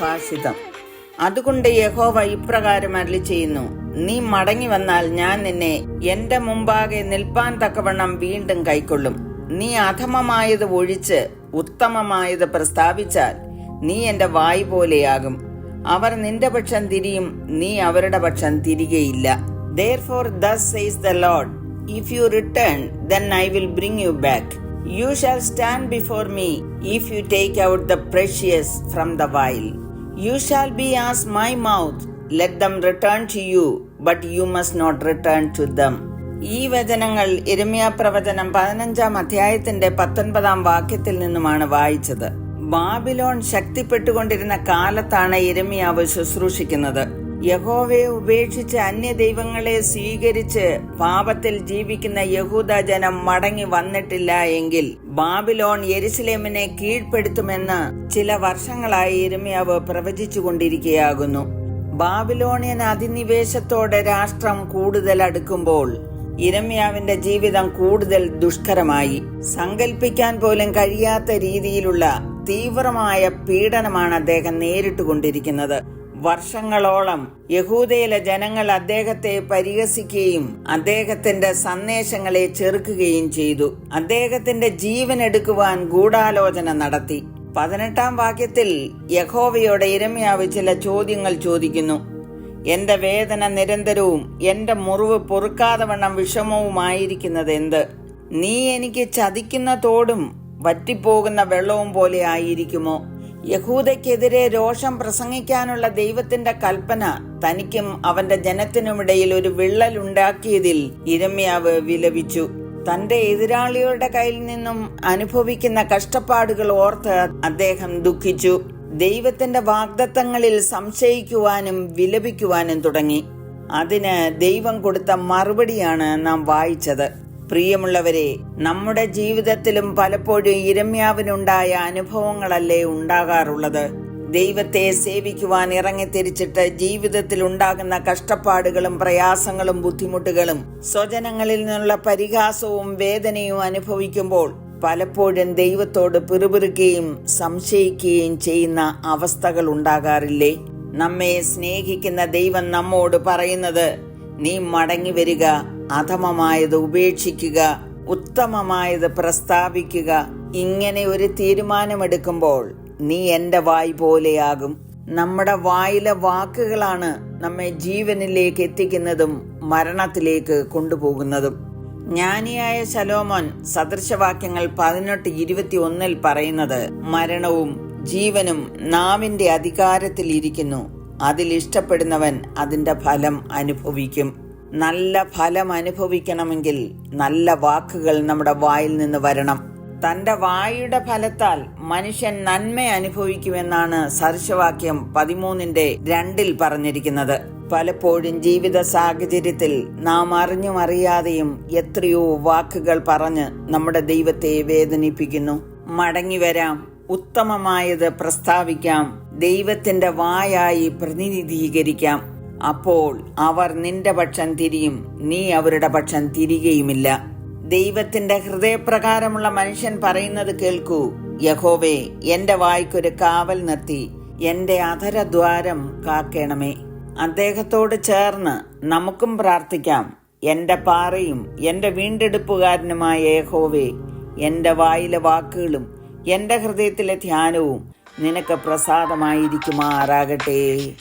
സുരക്ഷിതം അതുകൊണ്ട് യഹോവ ഇപ്രകാരം അരളി ചെയ്യുന്നു നീ മടങ്ങി വന്നാൽ ഞാൻ നിന്നെ എന്റെ മുമ്പാകെ നിൽപ്പാൻ തക്കവണ്ണം വീണ്ടും കൈക്കൊള്ളും. നീ അധമമായത് ഒഴിച്ച് ഉത്തമമായത് പ്രസ്താവിച്ചാൽ നീ എന്റെ വായ് പോലെയാകും. അവർ നിന്റെ പക്ഷം തിരിയും നീ അവരുടെ പക്ഷം തിരികെയില്ല. Lord, If you return, then I will bring you back. You shall stand before me if you take out the precious from the vial. You shall be as my mouth. Let them return to you, but you must not return to them. ഈ വചനങ്ങൾ ഇരമ്യ പ്രവചനം പതിനഞ്ചാം അധ്യായത്തിന്റെ പത്തൊൻപതാം വാക്യത്തിൽ നിന്നുമാണ് വായിച്ചത് Babylon ശക്തിപ്പെട്ടുകൊണ്ടിരുന്ന കാലത്താണ് ഇരമ്യാവ് ശുശ്രൂഷിക്കുന്നത് യഹോവയെ ഉപേക്ഷിച്ച് അന്യ ദൈവങ്ങളെ സ്വീകരിച്ച് പാപത്തിൽ ജീവിക്കുന്ന യഹൂദ ജനം മടങ്ങി വന്നിട്ടില്ല എങ്കിൽ ബാബിലോൺ യെരുസലേമിനെ കീഴ്പ്പെടുത്തുമെന്ന് ചില വർഷങ്ങളായി ഇരമ്യാവ് പ്രവചിച്ചുകൊണ്ടിരിക്കുകയാകുന്നു. ബാബിലോണിയൻ അധിനിവേശത്തോടെ രാഷ്ട്രം കൂടുതൽ അടുക്കുമ്പോൾ ഇരമ്യാവിന്റെ ജീവിതം കൂടുതൽ ദുഷ്കരമായി. സങ്കല്പിക്കാൻ പോലും കഴിയാത്ത രീതിയിലുള്ള തീവ്രമായ പീഡനമാണ് അദ്ദേഹം നേരിട്ടുകൊണ്ടിരിക്കുന്നത്. വർഷങ്ങളോളം യഹൂദയിലെ ജനങ്ങൾ അദ്ദേഹത്തെ പരിഹസിക്കുകയും അദ്ദേഹത്തിന്റെ സന്ദേശങ്ങളെ ചെറുക്കുകയും ചെയ്തു. അദ്ദേഹത്തിന്റെ ജീവൻ എടുക്കുവാൻ ഗൂഢാലോചന നടത്തി. പതിനെട്ടാം വാക്യത്തിൽ യഹോവയോടെ ഇരമ്യാവ് ചില ചോദ്യങ്ങൾ ചോദിക്കുന്നു. എന്റെ വേദന നിരന്തരവും എന്റെ മുറിവ് പൊറുക്കാതെ വണ്ണം വിഷമവുമായിരിക്കുന്നത് എന്ത്? നീ എനിക്ക് ചതിക്കുന്ന തോടും വറ്റിപ്പോകുന്ന വെള്ളവും പോലെ ആയിരിക്കുമോ? യഹൂദയ്ക്കെതിരെ രോഷം പ്രസംഗിക്കാനുള്ള ദൈവത്തിന്റെ കൽപ്പന തനിക്കും അവന്റെ ജനത്തിനുമിടയിൽ ഒരു വിള്ളൽ ഉണ്ടാക്കിയതിൽ ഇരമ്യാവ് വിലപിച്ചു. തന്റെ എതിരാളികളുടെ കയ്യിൽ നിന്നും അനുഭവിക്കുന്ന കഷ്ടപ്പാടുകൾ ഓർത്ത് അദ്ദേഹം ദുഃഖിച്ചു. ദൈവത്തിന്റെ വാഗ്ദത്തങ്ങളിൽ സംശയിക്കുവാനും വിലപിക്കുവാനും തുടങ്ങി. അതിന് ദൈവം കൊടുത്ത മറുപടിയാണ് നാം വായിച്ചത്. പ്രിയമുള്ളവരെ നമ്മുടെ ജീവിതത്തിലും പലപ്പോഴും ഇരമ്യാവിനുണ്ടായ അനുഭവങ്ങളല്ലേ ഉണ്ടാകാറുള്ളത്? ദൈവത്തെ സേവിക്കുവാൻ ഇറങ്ങിത്തിരിച്ചിട്ട് ജീവിതത്തിൽ ഉണ്ടാകുന്ന കഷ്ടപ്പാടുകളും പ്രയാസങ്ങളും ബുദ്ധിമുട്ടുകളും സ്വജനങ്ങളിൽ നിന്നുള്ള പരിഹാസവും വേദനയും അനുഭവിക്കുമ്പോൾ പലപ്പോഴും ദൈവത്തോട് പിറുപിറുക്കുകയും സംശയിക്കുകയും ചെയ്യുന്ന അവസ്ഥകൾ ഉണ്ടാകാറില്ലേ? നമ്മെ സ്നേഹിക്കുന്ന ദൈവം നമ്മോട് പറയുന്നത് നീ മടങ്ങി വരിക അധമമായത് ഉപേക്ഷിക്കുക ഉത്തമമായത് പ്രസ്താവിക്കുക ഇങ്ങനെ ഒരു തീരുമാനമെടുക്കുമ്പോൾ നീ എന്റെ വായ് പോലെയാകും. നമ്മുടെ വായിലെ വാക്കുകളാണ് നമ്മെ ജീവനിലേക്ക് എത്തിക്കുന്നതും മരണത്തിലേക്ക് കൊണ്ടുപോകുന്നതും. ജ്ഞാനിയായ ശലോമോൻ സദൃശവാക്യങ്ങൾ പതിനെട്ട് ഇരുപത്തി ഒന്നിൽ പറയുന്നത് മരണവും ജീവനും നാവിന്റെ അധികാരത്തിൽ ഇരിക്കുന്നു. അതിൽ ഇഷ്ടപ്പെടുന്നവൻ അതിന്റെ ഫലം അനുഭവിക്കും. നല്ല ഫലം അനുഭവിക്കണമെങ്കിൽ നല്ല വാക്കുകൾ നമ്മുടെ വായിൽ നിന്ന് വരണം. തന്റെ വായുടെ ഫലത്താൽ മനുഷ്യൻ നന്മ അനുഭവിക്കുമെന്നാണ് സദൃശവാക്യം പതിമൂന്നിന്റെ രണ്ടിൽ പറഞ്ഞിരിക്കുന്നത്. പലപ്പോഴും ജീവിത സാഹചര്യത്തിൽ നാം അറിഞ്ഞും അറിയാതെയും എത്രയോ വാക്കുകൾ പറഞ്ഞ് നമ്മുടെ ദൈവത്തെ വേദനിപ്പിക്കുന്നു. മടങ്ങി വരാം ഉത്തമമായത് പ്രസ്താവിക്കാം ദൈവത്തിന്റെ വായായി പ്രതിനിധീകരിക്കാം. അപ്പോൾ അവർ നിന്റെ പക്ഷം തിരിയും. നീ അവരുടെ പക്ഷം തിരികെയുമില്ല. ദൈവത്തിന്റെ ഹൃദയപ്രകാരമുള്ള മനുഷ്യൻ പറയുന്നത് കേൾക്കൂ. യഹോവേ എന്റെ വായ്ക്കൊരു കാവൽ നിർത്തി. എന്റെ അധരദ്വാരം കാക്കേണമേ. അദ്ദേഹത്തോട് ചേർന്ന് നമുക്കും പ്രാർത്ഥിക്കാം. എന്റെ പാറയും എന്റെ വീണ്ടെടുപ്പുകാരനുമായ യഹോവേ എന്റെ വായിലെ വാക്കുകളും എന്റെ ഹൃദയത്തിലെ ധ്യാനവും നിനക്ക് പ്രസാദമായിരിക്കുമാറാകട്ടെ.